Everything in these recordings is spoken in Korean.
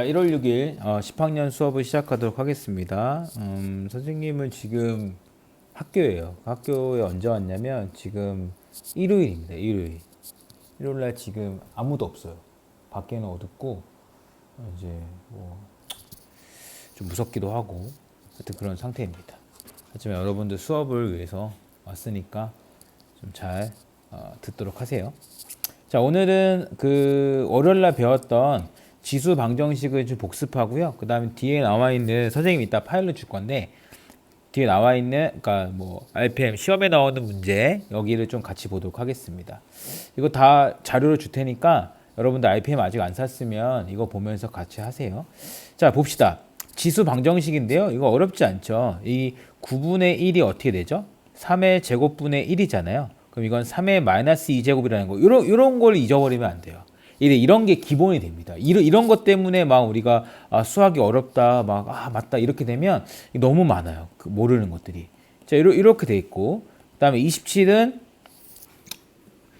자, 1월 6일 어, 10학년 수업을 시작하도록 하겠습니다. 음, 선생님은 지금 학교예요. 학교에 언제 왔냐면 지금 일요일입니다. 일요일. 일요일 날 지금 아무도 없어요. 밖에는 어둡고 이제 뭐 좀 무섭기도 하고 하여튼 그런 상태입니다. 하지만 여러분들 수업을 위해서 왔으니까 좀잘 어, 듣도록 하세요. 자, 오늘은 그 월요일 날 배웠던 지수 방정식을 좀 복습하고요. 그 다음에 뒤에 나와 있는 선생님이 이따 파일을 줄 건데 뒤에 나와 있는 그러니까 뭐 RPM 시험에 나오는 문제 여기를 좀 같이 보도록 하겠습니다. 이거 다 자료를 줄 테니까 여러분들 RPM 아직 안 샀으면 이거 보면서 같이 하세요. 자, 봅시다. 지수 방정식인데요. 이거 어렵지 않죠. 이 9분의 1이 어떻게 되죠? 3의 제곱분의 1이잖아요. 그럼 이건 3의 마이너스 2제곱이라는 거. 이런, 이런 걸 잊어버리면 안 돼요. 이런 게 기본이 됩니다. 이런 이런 것 때문에 막 우리가 아, 수학이 어렵다, 막 아 맞다 이렇게 되면 너무 많아요. 그 모르는 것들이. 자 이러, 이렇게 돼 있고, 그 다음에 27은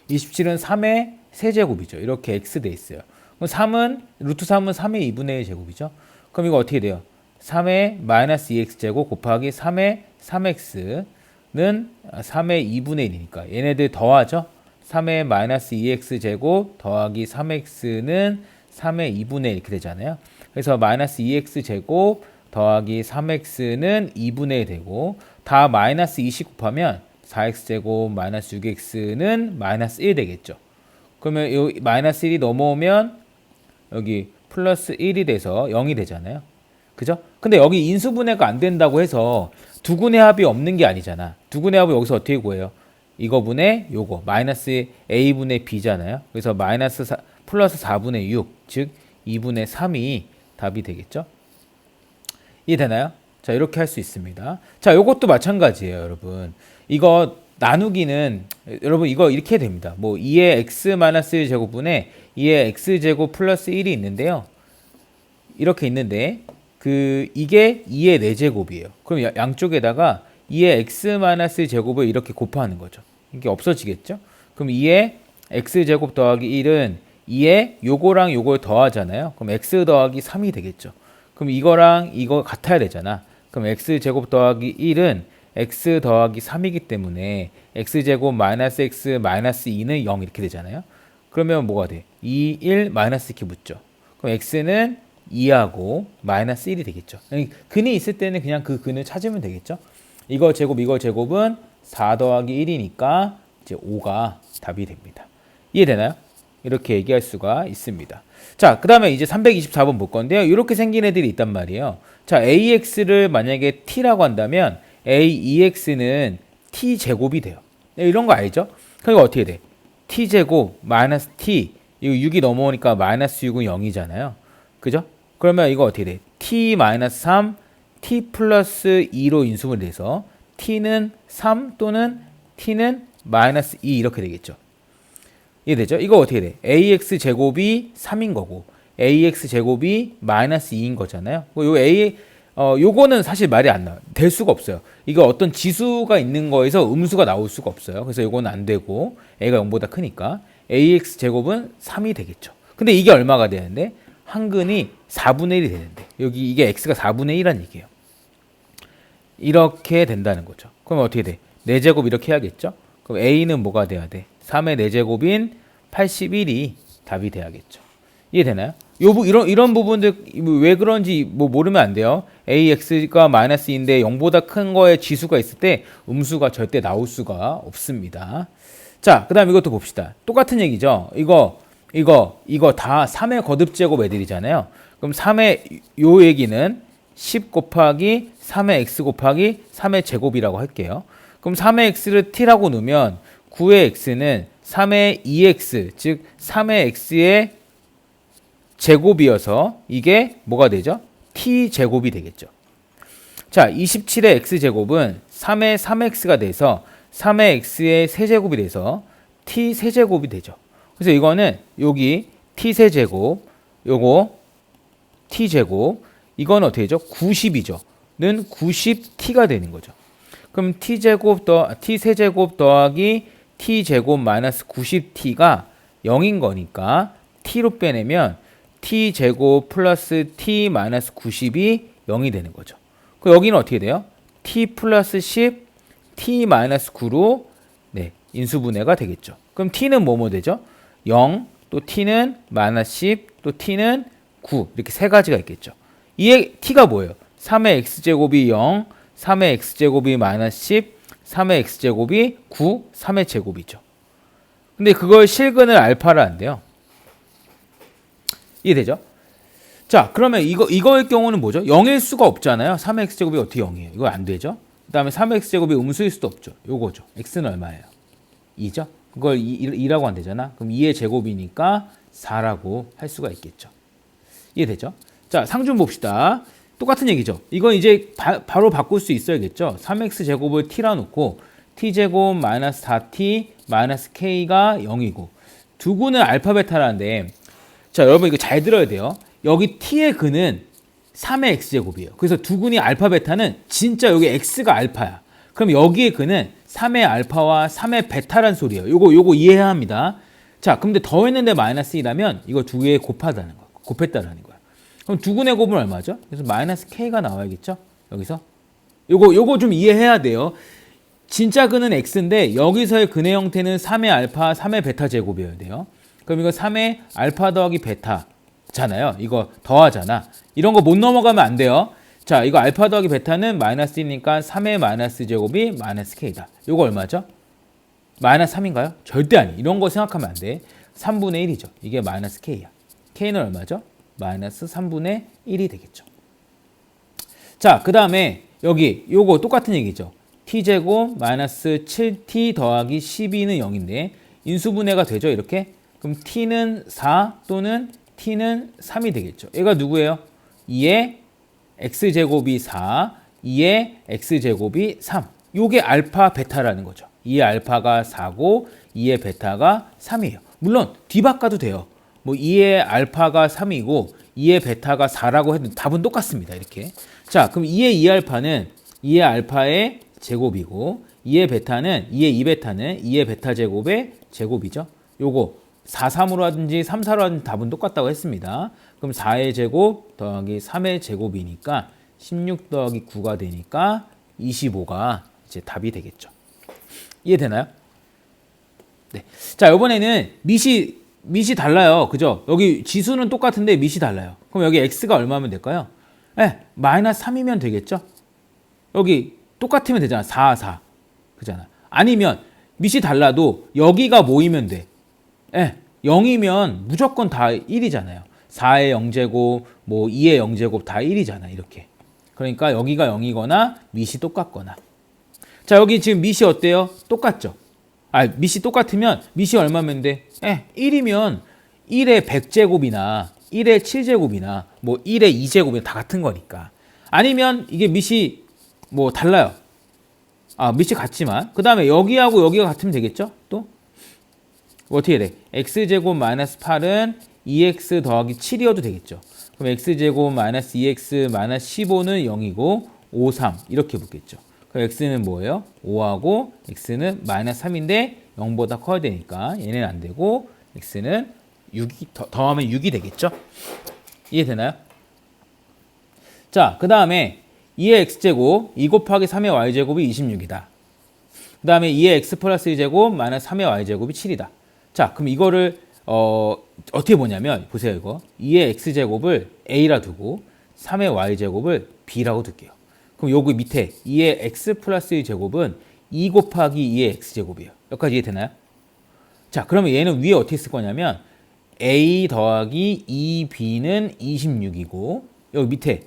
27은 3의 세제곱이죠. 이렇게 x 돼 있어요. 그럼 3은 루트 3은 3의 2분의 1 제곱이죠. 그럼 이거 어떻게 돼요? 3의 마이너스 2x 제곱 곱하기 3의 3x는 3의 2분의 1이니까 얘네들 더하죠. 3의 마이너스 2x 제곱 더하기 3x는 3의 2분의 1 이렇게 되잖아요. 그래서 마이너스 2x 제곱 더하기 3x는 2분의 1 되고 다 마이너스 20 곱하면 4x 제곱 마이너스 6x는 마이너스 1 되겠죠. 그러면 이 마이너스 1이 넘어오면 여기 플러스 1이 돼서 0이 되잖아요. 그죠? 근데 여기 인수분해가 안 된다고 해서 두근의 합이 없는 게 아니잖아. 두근의 합을 여기서 어떻게 구해요? 이거분의 요거 마이너스 a분의 b잖아요. 그래서 마이너스 4, 플러스 4분의 6, 즉 2분의 3이 답이 되겠죠? 이해되나요? 자 이렇게 할 수 있습니다. 자 요것도 마찬가지예요, 여러분. 이거 나누기는 여러분 이거 이렇게 됩니다. 뭐 2의 x 마이너스 제곱분에 2의 x 제곱 플러스 1이 있는데요. 이렇게 있는데 그 이게 2의 4제곱이에요. 그럼 야- 양쪽에다가 2의 x 마이너스 제곱을 이렇게 곱하는 거죠. 이게 없어지겠죠? 그럼 2의 x 제곱 더하기 1은 2의 요거랑 요걸 더하잖아요. 그럼 x 더하기 3이 되겠죠. 그럼 이거랑 이거 같아야 되잖아. 그럼 x 제곱 더하기 1은 x 더하기 3이기 때문에 x 제곱 마이너스 x 마이너스 2는 0 이렇게 되잖아요. 그러면 뭐가 돼? 2, 1 마이너스 이렇게 붙죠. 그럼 x는 2하고 마이너스 1이 되겠죠. 근이 있을 때는 그냥 그 근을 찾으면 되겠죠. 이거 제곱 이거 제곱은 4 더하기 1이니까 이제 5가 답이 됩니다. 이해되나요? 이렇게 얘기할 수가 있습니다. 자, 그 다음에 이제 324번 볼 건데요. 이렇게 생긴 애들이 있단 말이에요. 자, AX를 만약에 T라고 한다면 AEX는 T 제곱이 돼요. 네, 이런 거 알죠? 그러니까 어떻게 돼? T 제곱 마이너스 T 이거 6이 넘어오니까 마이너스 6은 0이잖아요. 그죠? 그러면 이거 어떻게 돼? T 마이너스 3 T 플러스 2로 인수분해 돼서 T는 3 또는 T는 마이너스 2 이렇게 되겠죠. 이해되죠? 이거 어떻게 돼? ax 제곱이 3인 거고 ax 제곱이 마이너스 2인 거잖아요. 뭐요 a 어 요거는 사실 말이 안 나와요. 될 수가 없어요. 이거 어떤 지수가 있는 거에서 음수가 나올 수가 없어요. 그래서 요거는 안 되고 a가 0보다 크니까 ax 제곱은 3이 되겠죠. 근데 이게 얼마가 되는데 한근이 4분의 1이 되는데 여기 이게 x가 4분의 1이란 얘기예요. 이렇게 된다는 거죠. 그럼 어떻게 돼? 4제곱 이렇게 해야겠죠? 그럼 a는 뭐가 돼야 돼? 3의 4제곱인 81이 답이 돼야겠죠. 이해되나요? 요 부, 이런 이런 부분들 왜 그런지 뭐 모르면 안 돼요. ax가 마이너스 2인데 0보다 큰 거에 지수가 있을 때 음수가 절대 나올 수가 없습니다. 자, 그 다음 이것도 봅시다. 똑같은 얘기죠. 이거 이거 이거 다 3의 거듭 제곱 애들이잖아요. 그럼 3의 요 얘기는 10 곱하기 3의 x 곱하기 3의 제곱이라고 할게요. 그럼 3의 x를 t라고 놓으면 9의 x는 3의 2x 즉 3의 x의 제곱이어서 이게 뭐가 되죠? t 제곱이 되겠죠. 자, 27의 x 제곱은 3의 3x가 돼서 3의 x의 세제곱이 돼서 t 세제곱이 되죠. 그래서 이거는 여기 t 세제곱 요거 t 제곱 이건 어떻게 되죠? 90이죠. 는 90t가 되는 거죠. 그럼 t 제곱 더 t 세제곱 더하기 t 제곱 마이너스 90t가 0인 거니까 t로 빼내면 t 제곱 플러스 t 마이너스 90이 0이 되는 거죠. 그 여기는 어떻게 돼요? t 플러스 10 t 마이너스 9로 네, 인수분해가 되겠죠. 그럼 t는 뭐뭐 되죠? 0, 또 t는 마이너스 10, 또 t는 9 이렇게 세 가지가 있겠죠. 이에 t가 뭐예요? 3의 x제곱이 0, 3의 x제곱이 마이너스 10, 3의 x제곱이 9, 3의 제곱이죠. 근데 그걸 실근을 알파를 한대요. 이해되죠? 자, 그러면 이거 이거의 경우는 뭐죠? 0일 수가 없잖아요. 3의 x제곱이 어떻게 0이에요? 이거 안 되죠? 그 다음에 3의 x제곱이 음수일 수도 없죠. 요거죠. x는 얼마예요? 2죠? 그걸 2, 라고안 되잖아. 그럼 2의 제곱이니까 4라고 할 수가 있겠죠. 이해되죠? 자, 상준 봅시다. 똑같은 얘기죠. 이건 이제 바, 로 바꿀 수 있어야겠죠. 3x 제곱을 t라 놓고 t 제곱 마이너스 4t 마이너스 k가 0이고 두 구는 알파 베타라는데 자, 여러분 이거 잘 들어야 돼요. 여기 t의 근은 3의 x제곱이에요. 그래서 두 군이 알파 베타는 진짜 여기 x가 알파야. 그럼 여기의 근은 3의 알파와 3의 베타란 소리예요. 요거 요거 이해해야 합니다. 자, 근데 더했는데 마이너스 2라면 이거 두 개 곱하다는 거야. 곱했다라는 거야. 그럼 두 군의 곱은 얼마죠? 그래서 마이너스 k가 나와야겠죠? 여기서 요거 요거 좀 이해해야 돼요. 진짜 근은 x인데 여기서의 근의 형태는 3의 알파, 3의 베타 제곱이어야 돼요. 그럼 이거 3의 알파 더하기 베타잖아요. 이거 더하잖아. 이런 거 못 넘어가면 안 돼요. 자, 이거 알파 더하기 베타는 마이너스 1이니까 3의 마이너스 제곱이 마이너스 k다. 이거 얼마죠? 마이너스 3인가요? 절대 아니. 이런 거 생각하면 안 돼. 3분의 1이죠. 이게 마이너스 k야. k는 얼마죠? 마이너스 3분의 1이 되겠죠. 자, 그 다음에 여기 요거 똑같은 얘기죠. t제곱 마이너스 7t 더하기 12는 0인데 인수분해가 되죠. 이렇게. 그럼 t는 4 또는 t는 3이 되겠죠. 얘가 누구예요? 2의 x제곱이 4, 2의 x제곱이 3. 요게 알파 베타라는 거죠. 2의 알파가 4고 2의 베타가 3이에요. 물론 뒤바꿔도 돼요. 뭐 2의 알파가 3이고 2의 베타가 4라고 해도 답은 똑같습니다. 이렇게. 자, 그럼 2의 2알파는 2의 알파의 제곱이고 2의 베타는 2의 2베타는 2의 베타 제곱의 제곱이죠. 요거 4, 3으로 하든지 3, 4로 하든지 답은 똑같다고 했습니다. 그럼 4의 제곱 더하기 3의 제곱이니까 16 더하기 9가 되니까 25가 이제 답이 되겠죠. 이해되나요? 네. 자, 이번에는 밑이 밑이 달라요. 그죠? 여기 지수는 똑같은데 밑이 달라요. 그럼 여기 x가 얼마면 될까요? 네, 마이너스 3이면 되겠죠? 여기 똑같으면 되잖아. 4, 4. 그잖아. 아니면 밑이 달라도 여기가 모이면 돼. 예, 0이면 무조건 다 1이잖아요. 4의 0제곱, 뭐 2의 0제곱 다 1이잖아. 이렇게. 그러니까 여기가 0이거나 밑이 똑같거나. 자, 여기 지금 밑이 어때요? 똑같죠? 아, 밑이 똑같으면 밑이 얼마면 돼? 예, 1이면 1의 100제곱이나 1의 7제곱이나 뭐 1의 2제곱이나 다 같은 거니까. 아니면 이게 밑이 뭐 달라요. 아, 밑이 같지만. 그 다음에 여기하고 여기가 같으면 되겠죠? 또? 어떻게 돼? x제곱 마이너스 8은 2x 더하기 7이어도 되겠죠. 그럼 x제곱 마이너스 2x 마이너스 15는 0이고 5, 3 이렇게 붙겠죠. 그럼 x는 뭐예요? 5하고 x는 마이너스 3인데 0보다 커야 되니까 얘는 안 되고 x는 6이 더, 더하면 6이 되겠죠. 이해되나요? 자, 그 다음에 2의 x제곱 2 곱하기 3의 y제곱이 26이다. 그 다음에 2의 x 플러스 2제곱 마이너스 3의 y제곱이 7이다. 자, 그럼 이거를 어, 어떻게 보냐면 보세요 이거 2의 x제곱을 a라 두고 3의 y제곱을 b라고 둘게요. 그럼 여기 밑에 2의 x 플러스 1 제곱은 2 곱하기 2의 x제곱이에요. 여기까지 이해되나요? 자, 그러면 얘는 위에 어떻게 쓸 거냐면 a 더하기 2b는 26이고 여기 밑에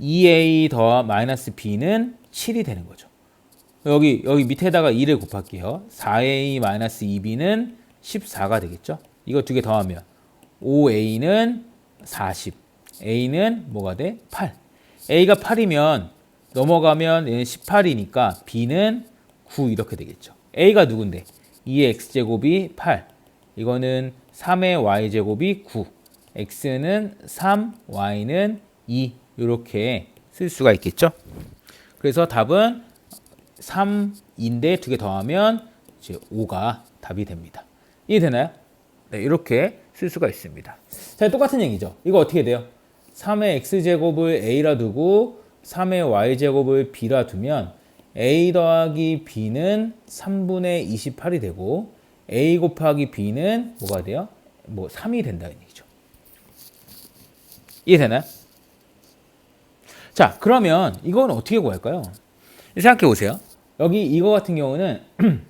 2a 더 마이너스 b는 7이 되는 거죠. 여기 여기 밑에다가 2를 곱할게요. 4a 마이너스 2b는 14가 되겠죠. 이거 두 개 더하면 5a는 40, a는 뭐가 돼? 8. a가 8이면 넘어가면 얘는 18이니까 b는 9 이렇게 되겠죠. a가 누군데? 2의 x제곱이 8. 이거는 3의 y제곱이 9. x는 3, y는 2 이렇게 쓸 수가 있겠죠. 그래서 답은 3인데 두 개 더하면 이제 5가 답이 됩니다. 이해되나요? 네, 이렇게 쓸 수가 있습니다. 자, 똑같은 얘기죠. 이거 어떻게 돼요? 3의 x제곱을 a라 두고 3의 y제곱을 b라 두면 a 더하기 b는 3분의 28이 되고 a 곱하기 b는 뭐가 돼요? 뭐 3이 된다는 얘기죠. 이해되나요? 자, 그러면 이건 어떻게 구할까요? 생각해 보세요. 여기 이거 같은 경우는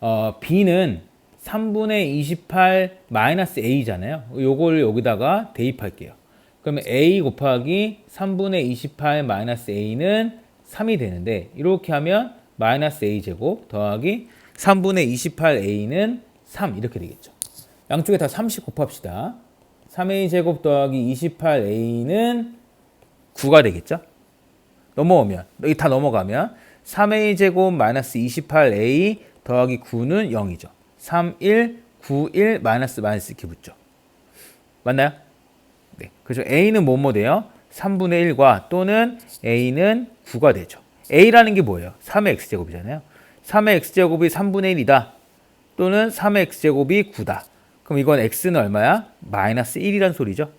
어, b는 3분의 28 마이너스 a잖아요. 요걸 여기다가 대입할게요. 그러면 a 곱하기 3분의 28 마이너스 a는 3이 되는데 이렇게 하면 마이너스 a 제곱 더하기 3분의 28a는 3 이렇게 되겠죠. 양쪽에 다 30 곱합시다. 3a 제곱 더하기 28a는 9가 되겠죠. 넘어오면 여기 다 넘어가면 3a 제곱 마이너스 28a 더하기 9는 0이죠. 3, 1, 9, 1 마이너스 마이너스 이렇게 붙죠. 맞나요? 네. 그래서 a는 뭐뭐 돼요? 3분의 1과 또는 a는 9가 되죠. a라는 게 뭐예요? 3의 x제곱이잖아요. 3의 x제곱이 3분의 1이다. 또는 3의 x제곱이 9다. 그럼 이건 x는 얼마야? 마이너스 1이란 소리죠.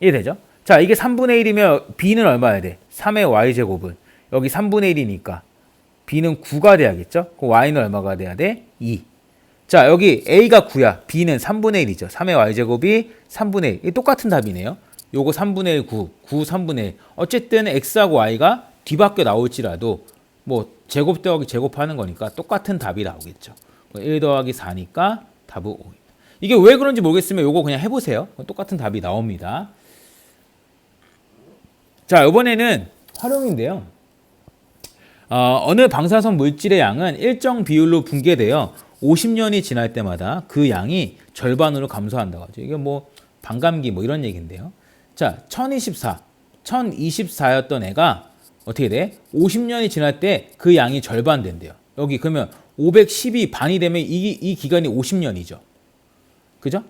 이해되죠? 자, 이게 3분의 1이면 b는 얼마야 돼? 3의 y제곱은. 여기 3분의 1이니까 b는 9가 돼야겠죠? 그럼 y는 얼마가 돼야 돼? 2. 자, 여기 a가 9야. b는 3분의 1이죠. 3의 y제곱이 3분의 1. 이 똑같은 답이네요. 요거 3분의 1, 9, 9, 3분의 1. 어쨌든 x하고 y가 뒤바뀌어 나올지라도 뭐 제곱 더하기 제곱하는 거니까 똑같은 답이 나오겠죠. 1 더하기 4니까 답은 5입니다. 이게 왜 그런지 모르겠으면 요거 그냥 해보세요. 똑같은 답이 나옵니다. 자, 이번에는 활용인데요. 어, 어느 방사선 물질의 양은 일정 비율로 붕괴되어 50년이 지날 때마다 그 양이 절반으로 감소한다고 하죠. 이게 뭐 반감기 뭐 이런 얘기인데요. 자, 1024, 1024였던 애가 어떻게 돼? 50년이 지날 때 그 양이 절반 된대요. 여기 그러면 510이 반이 되면 이, 이 기간이 50년이죠. 그죠?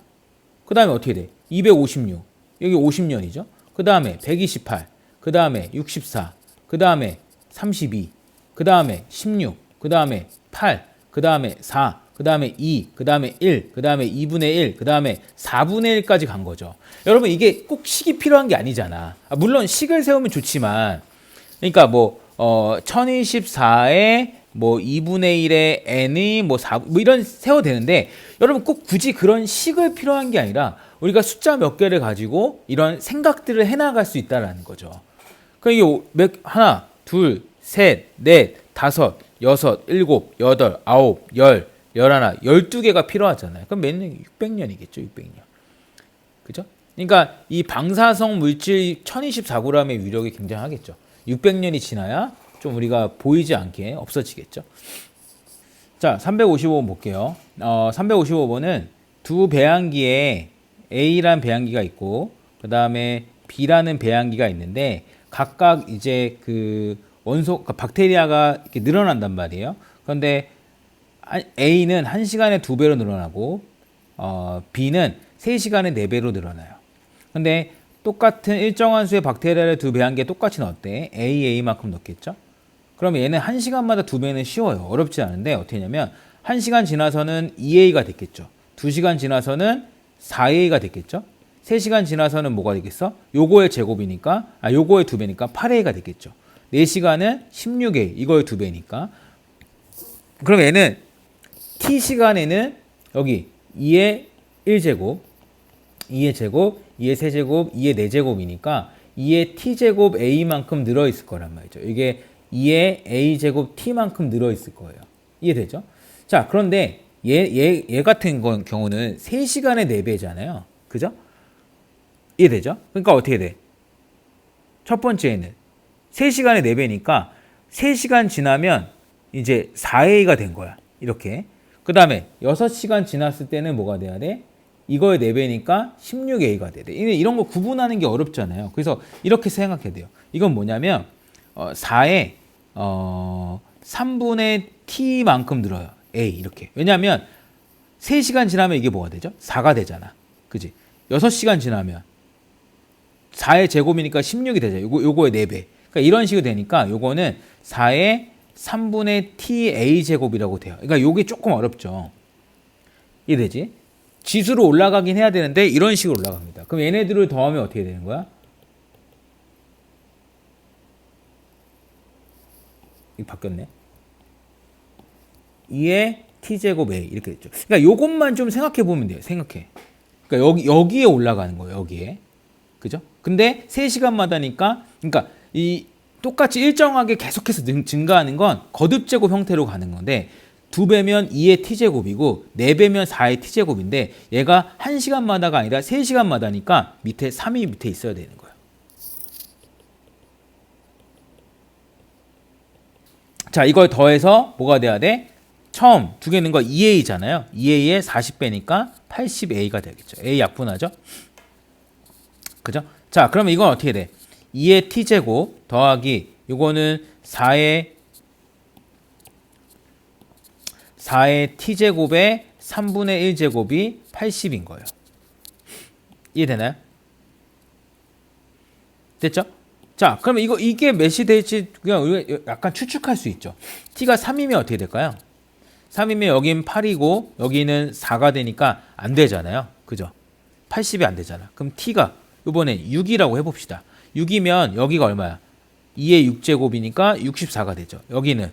그 다음에 어떻게 돼? 256, 여기 50년이죠. 그 다음에 128, 그 다음에 64, 그 다음에 32, 그 다음에 16, 그 다음에 8, 그 다음에 4, 그 다음에 2, 그 다음에 1, 그 다음에 2분의 1, 그 다음에 4분의 1까지 간 거죠. 여러분 이게 꼭 식이 필요한 게 아니잖아. 아, 물론 식을 세우면 좋지만, 그러니까 뭐 어, 1024에 뭐 2분의 1의 n이 뭐 4, 뭐 이런 세워 되는데 여러분 꼭 굳이 그런 식을 필요한 게 아니라 우리가 숫자 몇 개를 가지고 이런 생각들을 해나갈 수 있다라는 거죠. 그러니까 이게 몇, 하나, 둘, 셋, 넷, 다섯, 여섯, 일곱, 여덟, 아홉, 열, 열하나, 열두 개가 필요하잖아요. 그럼 몇 년? 600년이겠죠, 600년. 그죠? 그러니까 이 방사성 물질 1024g의 위력이 굉장하겠죠. 600년이 지나야 좀 우리가 보이지 않게 없어지겠죠. 자, 355번 볼게요. 어, 355번은 두 배양기에 A란 배양기가 있고 그 다음에 B라는 배양기가 있는데 각각 이제 그 원소 그 박테리아가 이렇게 늘어난단 말이에요. 그런데 A는 1시간에 2배로 늘어나고 어, B는 3시간에 4배로 늘어나요. 근데 똑같은 일정한 수의 박테리아를 두 배한 게 똑같이 넣었대. A, A만큼 넣겠죠? 그럼 얘는 1시간마다 두 배는 쉬워요. 어렵지 않은데 어떻게 하냐면 1시간 지나서는 2A가 됐겠죠. 2시간 지나서는 4A가 됐겠죠. 3시간 지나서는 뭐가 되겠어? 요거의 제곱이니까 아 요거의 두 배니까 8A가 됐겠죠. 4시간은 16A 이거의 두 배니까 그럼 얘는 T 시간에는 여기 2의 1제곱 2의 제곱, 2의 세제곱, 2의 4제곱이니까 2의 t제곱 a만큼 늘어있을 거란 말이죠. 이게 2의 a제곱 t만큼 늘어있을 거예요. 이해되죠? 자, 그런데 얘, 얘, 얘 같은 건 경우는 3시간의 4배잖아요. 그죠? 이해되죠? 그러니까 어떻게 돼? 첫 번째는 3시간의 4배니까 3시간 지나면 이제 4a가 된 거야. 이렇게. 그 다음에 6시간 지났을 때는 뭐가 돼야 돼? 이거의 4배니까 16A가 돼. 이런 거 구분하는 게 어렵잖아요. 그래서 이렇게 생각해야 돼요. 이건 뭐냐면 어, 4에 어, 3분의 T만큼 늘어요. A 이렇게. 왜냐하면 3시간 지나면 이게 뭐가 되죠? 4가 되잖아. 그지? 6시간 지나면 4의 제곱이니까 16이 되죠. 요거, 요거의 4배. 그러니까 이런 식으로 되니까 요거는 4의 3분의 T A 제곱이라고 돼요. 그러니까 요게 조금 어렵죠. 이해되지? 지수로 올라가긴 해야 되는데 이런 식으로 올라갑니다. 그럼 얘네들을 더하면 어떻게 되는 거야? 이거 바뀌었네. 2의 t제곱 a 이렇게 됐죠. 그러니까 요것만 좀 생각해 보면 돼요. 생각해. 그러니까 여기 여기에 올라가는 거예요. 여기에. 그죠? 근데 3시간마다니까 그러니까 이 똑같이 일정하게 계속해서 능- 증가하는 건 거듭 제곱 형태로 가는 건데 두 배면 2의 t제곱이고 네 배면 4의 t제곱인데 얘가 1시간마다가 아니라 3시간마다니까 밑에 3이 밑에 있어야 되는 거예요. 자, 이걸 더해서 뭐가 돼야 돼? 처음 두 개는 거 2a잖아요. 2a에 40배니까 80a가 되겠죠. a 약분하죠. 그죠? 자, 그러면 이건 어떻게 돼? 2의 t제곱 더하기 요거는 4의 4의 t제곱의 3분의 1제곱이 80인 거예요. 이해되나요? 됐죠? 자, 그러면 이거 이게 몇이 될지 그냥 우리가 약간 추측할 수 있죠. t가 3이면 어떻게 될까요? 3이면 여긴 8이고 여기는 4가 되니까 안 되잖아요. 그죠? 80이 안 되잖아. 그럼 t가 이번에 6이라고 해봅시다. 6이면 여기가 얼마야? 2의 6제곱이니까 64가 되죠. 여기는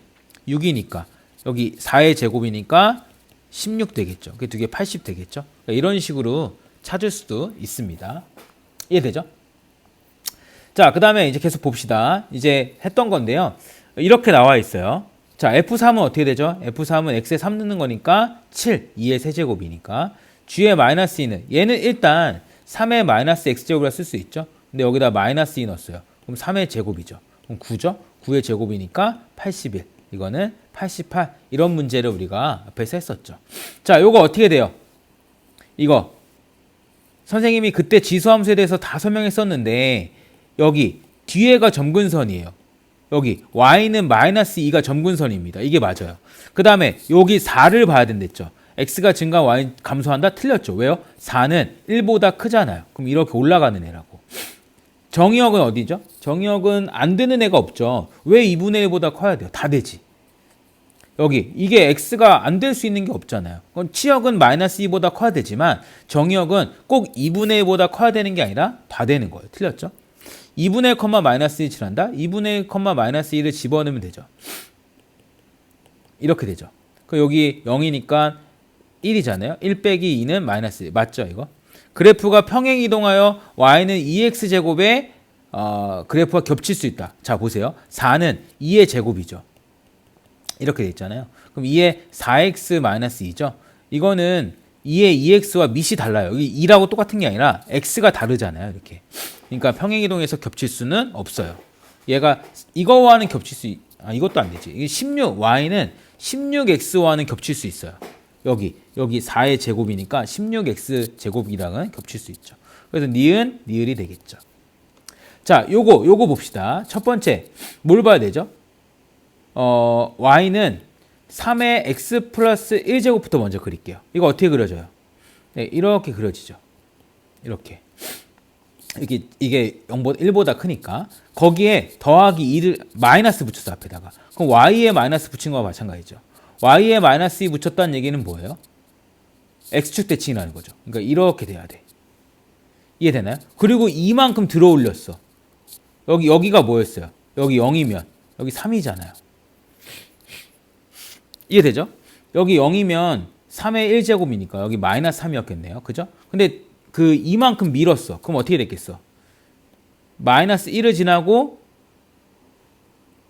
6이니까 여기 4의 제곱이니까 16 되겠죠. 그 두 개 80 되겠죠. 그러니까 이런 식으로 찾을 수도 있습니다. 이해되죠? 자, 그 다음에 이제 계속 봅시다. 이제 했던 건데요. 이렇게 나와 있어요. 자, F3은 어떻게 되죠? F3은 X에 3 넣는 거니까 7, 2의 세제곱이니까. G의 마이너스 2는 얘는 일단 3의 마이너스 X제곱이라 쓸 수 있죠. 근데 여기다 마이너스 2 넣었어요. 그럼 3의 제곱이죠. 그럼 9죠? 9의 제곱이니까 81. 이거는 88. 이런 문제를 우리가 앞에서 했었죠. 자, 요거 어떻게 돼요? 이거 선생님이 그때 지수함수에 대해서 다 설명했었는데 여기 뒤에가 점근선이에요. 여기 y는 마이너스 2가 점근선입니다. 이게 맞아요. 그 다음에 여기 4를 봐야 된댔죠. x가 증가 y 감소한다? 틀렸죠. 왜요? 4는 1보다 크잖아요. 그럼 이렇게 올라가는 애라고. 정의역은 어디죠? 정의역은 안 되는 애가 없죠. 왜 2분의 1보다 커야 돼요? 다 되지. 여기 이게 x가 안 될 수 있는 게 없잖아요. 그건 치역은 마이너스 2보다 커야 되지만 정의역은 꼭 2분의 1보다 커야 되는 게 아니라 다 되는 거예요. 틀렸죠? 2분의 1 컴마 마이너스 1 칠한다? 2분의 1 컴마 마이너스 1을 집어넣으면 되죠. 이렇게 되죠. 그 여기 0이니까 1이잖아요. 1 빼기 2는 마이너스 1. 맞죠, 이거? 그래프가 평행 이동하여 y는 2x 제곱에 어, 그래프가 겹칠 수 있다. 자, 보세요. 4는 2의 제곱이죠. 이렇게 돼 있잖아요. 그럼 2의 4x 마이너스 2죠. 이거는 2의 2x와 밑이 달라요. 여기 2라고 똑같은 게 아니라 x가 다르잖아요. 이렇게. 그러니까 평행 이동해서 겹칠 수는 없어요. 얘가 이거와는 겹칠 수 있, 아 이것도 안 되지. 이게 16 y는 16x와는 겹칠 수 있어요. 여기 여기 4의 제곱이니까 16x 제곱이랑은 겹칠 수 있죠. 그래서 니은 니을이 되겠죠. 자, 요거 요거 봅시다. 첫 번째 뭘 봐야 되죠? 어, y는 3의 x 플러스 1제곱부터 먼저 그릴게요. 이거 어떻게 그려져요? 네, 이렇게 그려지죠. 이렇게. 이게 이게 0보다 1보다 크니까 거기에 더하기 2를 마이너스 붙였어 앞에다가. 그럼 y에 마이너스 붙인 거와 마찬가지죠. Y에 마이너스 2 붙였다는 얘기는 뭐예요? x축 대칭이라는 거죠. 그러니까 이렇게 돼야 돼. 이해되나요? 그리고 이만큼 들어 올렸어. 여기 여기가 뭐였어요? 여기 0이면 여기 3이잖아요. 이해되죠? 여기 0이면 3의 1제곱이니까 여기 마이너스 3이었겠네요. 그죠? 근데 그 이만큼 밀었어. 그럼 어떻게 됐겠어? 마이너스 1을 지나고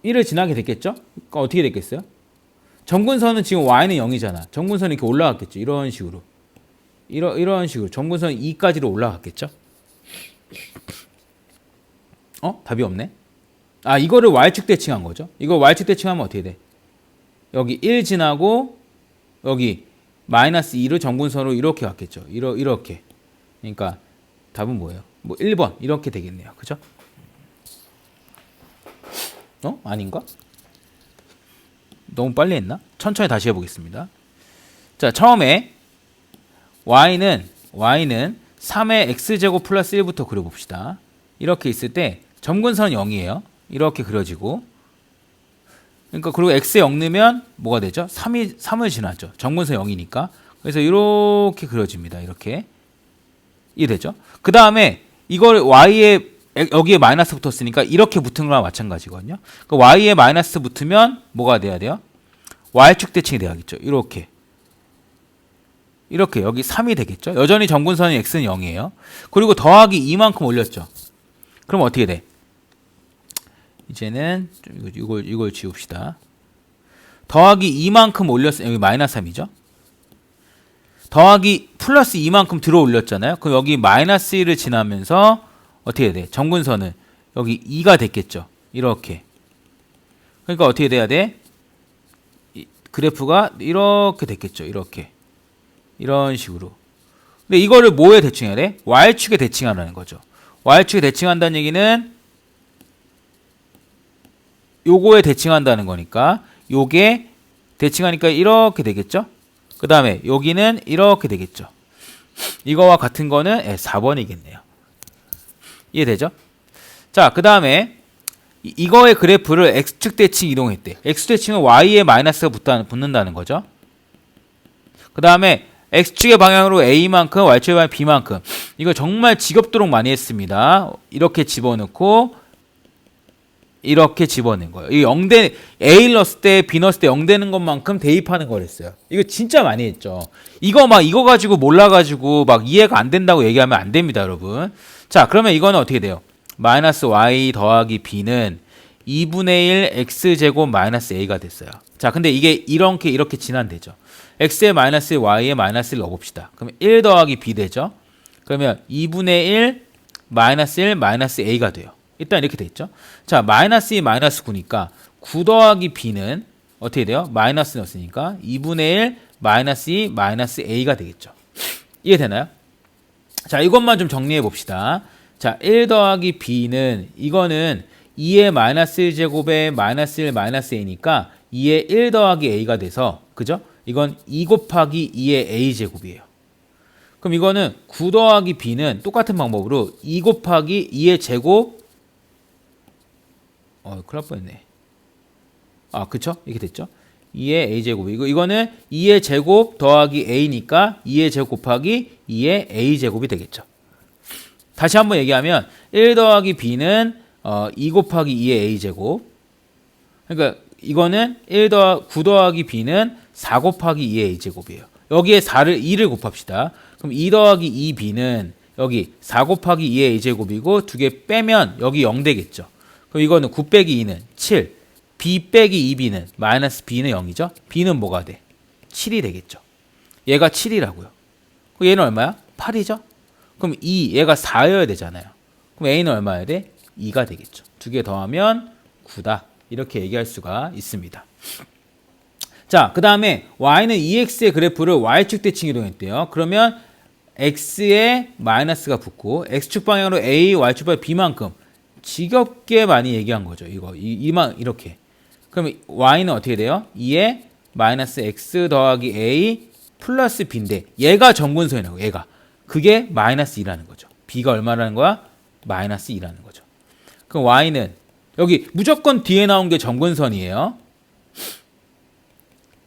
1을 지나게 됐겠죠? 그러니까 어떻게 됐겠어요? 정근선은 지금 y는 0이잖아. 정근선이 이렇게 올라갔겠죠. 이런 식으로. 이러, 이런 식으로. 정근선 2까지로 올라갔겠죠? 어? 답이 없네? 아, 이거를 y축 대칭한 거죠. 이거 y축 대칭하면 어떻게 돼? 여기 1 지나고 여기 마이너스 2를 정분선으로 이렇게 갔겠죠. 이러, 이렇게. 그러니까 답은 뭐예요? 뭐 1번 이렇게 되겠네요. 그죠? 어? 아닌가? 너무 빨리 했나? 천천히 다시 해보겠습니다. 자, 처음에 y는 y는 3의 x제곱 플러스 1부터 그려봅시다. 이렇게 있을 때 점근선 0이에요. 이렇게 그려지고 그러니까 그리고 x에 0 넣으면 뭐가 되죠? 3이 3을 지나죠. 정근선 0이니까. 그래서 이렇게 그려집니다. 이렇게 이해되죠? 그 다음에 이걸 y에 여기에 마이너스 붙었으니까 이렇게 붙은 거랑 마찬가지거든요. 그 y에 마이너스 붙으면 뭐가 돼야 돼요? y축 대칭이 돼야겠죠. 이렇게 이렇게 여기 3이 되겠죠. 여전히 정근선이 x는 0이에요. 그리고 더하기 2만큼 올렸죠. 그럼 어떻게 돼? 이제는 이걸 이걸 지웁시다. 더하기 2만큼 올렸어요. 여기 마이너스 3이죠. 더하기 플러스 2만큼 들어 올렸잖아요. 그럼 여기 마이너스 1을 지나면서 어떻게 돼? 정근선은 여기 2가 됐겠죠. 이렇게. 그러니까 어떻게 돼야 돼? 이 그래프가 이렇게 됐겠죠. 이렇게. 이런 식으로. 근데 이거를 뭐에 대칭해야 돼? y축에 대칭하라는 거죠. y축에 대칭한다는 얘기는 요거에 대칭한다는 거니까 요게 대칭하니까 이렇게 되겠죠? 그 다음에 여기는 이렇게 되겠죠. 이거와 같은 거는 예, 4번이겠네요. 이해되죠? 자, 그 다음에 이- 이거의 그래프를 x축 대칭 이동했대. x축 대칭은 y에 마이너스가 붙다, 붙는다는 거죠. 그 다음에 x축의 방향으로 a만큼 y축의 방향 b만큼 이거 정말 지겹도록 많이 했습니다. 이렇게 집어넣고 이렇게 집어낸 거예요. 이 0대 A 넣었을 때 B 넣었을 때 0 되는 것만큼 대입하는 거랬어요. 이거 진짜 많이 했죠. 이거 막 이거 가지고 몰라 가지고 막 이해가 안 된다고 얘기하면 안 됩니다, 여러분. 자, 그러면 이거는 어떻게 돼요? 마이너스 y 더하기 b는 2분의 1 x 제곱 마이너스 a가 됐어요. 자, 근데 이게 이렇게 이렇게 진환되죠. x에 마이너스 y에 마이너스를 넣어봅시다. 그러면 1 더하기 b 되죠. 그러면 2분의 1 마이너스 1 마이너스 a가 돼요. 일단 이렇게 돼 있죠. 자, 마이너스 2 마이너스 9니까 9 더하기 b는 어떻게 돼요? 마이너스 넣었으니까 2분의 1 마이너스 2 마이너스 a가 되겠죠. 이해되나요? 자, 이것만 좀 정리해 봅시다. 자, 1 더하기 b는 이거는 2의 마이너스 1 제곱에 마이너스 1 마이너스 a니까 2의 1 더하기 a가 돼서 그죠? 이건 2 곱하기 2의 a 제곱이에요. 그럼 이거는 9 더하기 b는 똑같은 방법으로 2 곱하기 2의 제곱 어, 큰일 날 뻔했네. 아, 그쵸? 이렇게 됐죠? 2의 a 제곱. 이거 이거는 2의 제곱 더하기 a니까 2의 제곱 곱하기 2의 a 제곱이 되겠죠. 다시 한번 얘기하면 1 더하기 b는 어, 2 곱하기 2의 a 제곱. 그러니까 이거는 1 더하 9 더하기 b는 4 곱하기 2의 a 제곱이에요. 여기에 4를 2를 곱합시다. 그럼 2 더하기 2b는 여기 4 곱하기 2의 a 제곱이고 두 개 빼면 여기 0 되겠죠. 그럼 이거는 9 빼기 2는 7. B 빼기 2b는 마이너스 b는 0이죠. b는 뭐가 돼? 7이 되겠죠. 얘가 7이라고요. 그럼 얘는 얼마야? 8이죠. 그럼 2 얘가 4여야 되잖아요. 그럼 a는 얼마여야 돼? 2가 되겠죠. 두 개 더하면 9다. 이렇게 얘기할 수가 있습니다. 자, 그 다음에 y는 2x의 그래프를 y축 대칭 이동했대요. 그러면 x에 마이너스가 붙고 x축 방향으로 a, y축 방향 b만큼 지겹게 많이 얘기한 거죠. 이거 이, 이만 이렇게. 그러면 y는 어떻게 돼요? 2에 마이너스 x 더하기 a 플러스 b인데 얘가 정근선이 라고 얘가 그게 마이너스 2라는 거죠. b가 얼마라는 거야? 마이너스 2라는 거죠. 그럼 y는 여기 무조건 뒤에 나온 게 정근선이에요.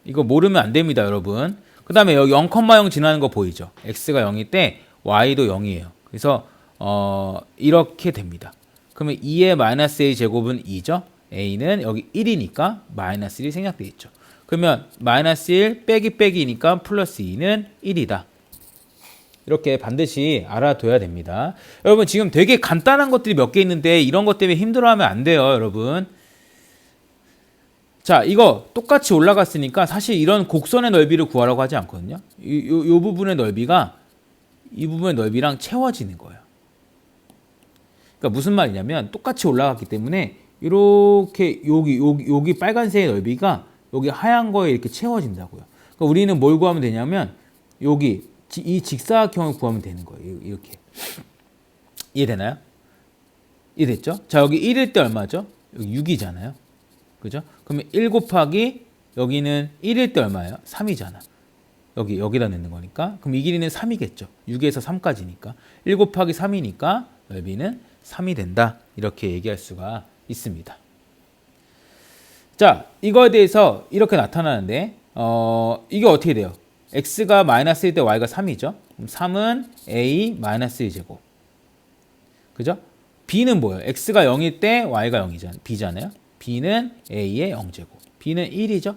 이거 모르면 안 됩니다, 여러분. 그 다음에 여기 0,0 지나는 거 보이죠? x가 0일 때 y도 0이에요. 그래서 어, 이렇게 됩니다. 그러면 2의 마이너스 a 제곱은 2죠? A는 여기 1이니까 마이너스 1이 생략되어 있죠. 그러면 마이너스 1 빼기 빼기니까 플러스 2는 1이다. 이렇게 반드시 알아둬야 됩니다. 여러분 지금 되게 간단한 것들이 몇 개 있는데 이런 것 때문에 힘들어하면 안 돼요, 여러분. 자, 이거 똑같이 올라갔으니까 사실 이런 곡선의 넓이를 구하라고 하지 않거든요. 이, 요, 요 부분의 넓이가 이 부분의 넓이랑 채워지는 거예요. 그러니까 무슨 말이냐면 똑같이 올라갔기 때문에 이렇게 여기 여기 여기 빨간색의 넓이가 여기 하얀 거에 이렇게 채워진다고요. 그러니까 우리는 뭘 구하면 되냐면 여기 지- 이 직사각형을 구하면 되는 거예요. 이- 이렇게 이해되나요? 이해됐죠? 자 여기 1일 때 얼마죠? 여기 6이잖아요. 그죠? 그러면 1 곱하기 여기는 1일 때 얼마예요? 3이잖아. 여기 여기다 넣는 거니까 그럼 이 길이는 3이겠죠. 6에서 3까지니까 1 곱하기 3이니까 넓이는 3이 된다. 이렇게 얘기할 수가 있습니다. 자, 이거에 대해서 이렇게 나타나는데 어, 이게 어떻게 돼요? x가 마이너스 1때 y가 3이죠. 그럼 3은 a 마이너스 1제곱. 그죠? b는 뭐예요? x가 0일 때 y가 0이잖아요. b잖아요. b는 a의 0제곱. b는 1이죠.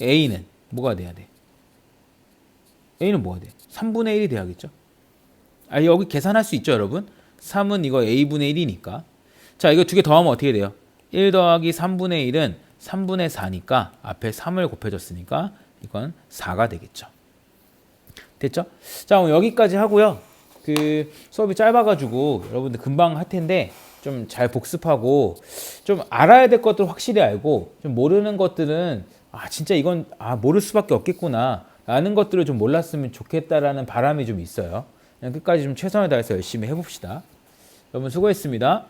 a는 뭐가 돼야 돼? a는 뭐가 돼? 3분의 1이 돼야겠죠. 아, 여기 계산할 수 있죠, 여러분? 3은 이거 a분의 1이니까. 자, 이거 두 개 더하면 어떻게 돼요? 1 더하기 3분의 1은 3분의 4니까 앞에 3을 곱해줬으니까 이건 4가 되겠죠. 됐죠? 자, 오늘 여기까지 하고요. 그 수업이 짧아가지고 여러분들 금방 할 텐데 좀 잘 복습하고 좀 알아야 될 것들 확실히 알고 좀 모르는 것들은 아 진짜 이건 아 모를 수밖에 없겠구나 라는 것들을 좀 몰랐으면 좋겠다라는 바람이 좀 있어요. 그냥 끝까지 좀 최선을 다해서 열심히 해봅시다. 여러분 수고했습니다.